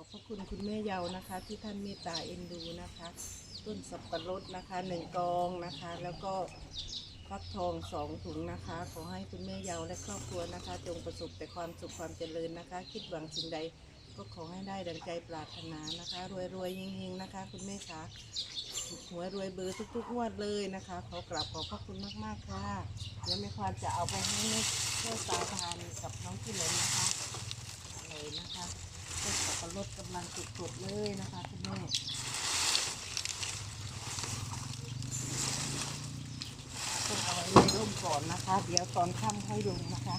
อบพระคุณคุณแม่เยานะคะ ที่ท่านเมตตาเอ็นดูนะคะ ต้นสับปะรดนะคะหนึ่งกองนะคะ แล้วก็ฟักทองสองถุงนะคะ ขอให้คุณแม่เยาและครอบครัวนะคะ จงประสบแต่ความสุขความเจริญนะคะ คิดหวังสิ่งใดก็ขอให้ได้ดังใจปรารถนานะคะ รวยรวยๆเฮงๆนะคะ คุณแม่คะถูกหวยรวยเบอร์ทุกๆงวดเลยนะคะ ขอกราบขอบพระคุณมากๆค่ะเดี๋ยวแม่ควานจะเอาไปให้เพื่อตาทานกับน้องที่เหลนนะคะเลยนะคะต้นสั บปะรดกำลังสุดๆเลยนะคะคุณแม่ต้องเอาไว้ในร่มก่อนนะคะ เดี๋ยวตอนค่ำค่อยลงนะคะ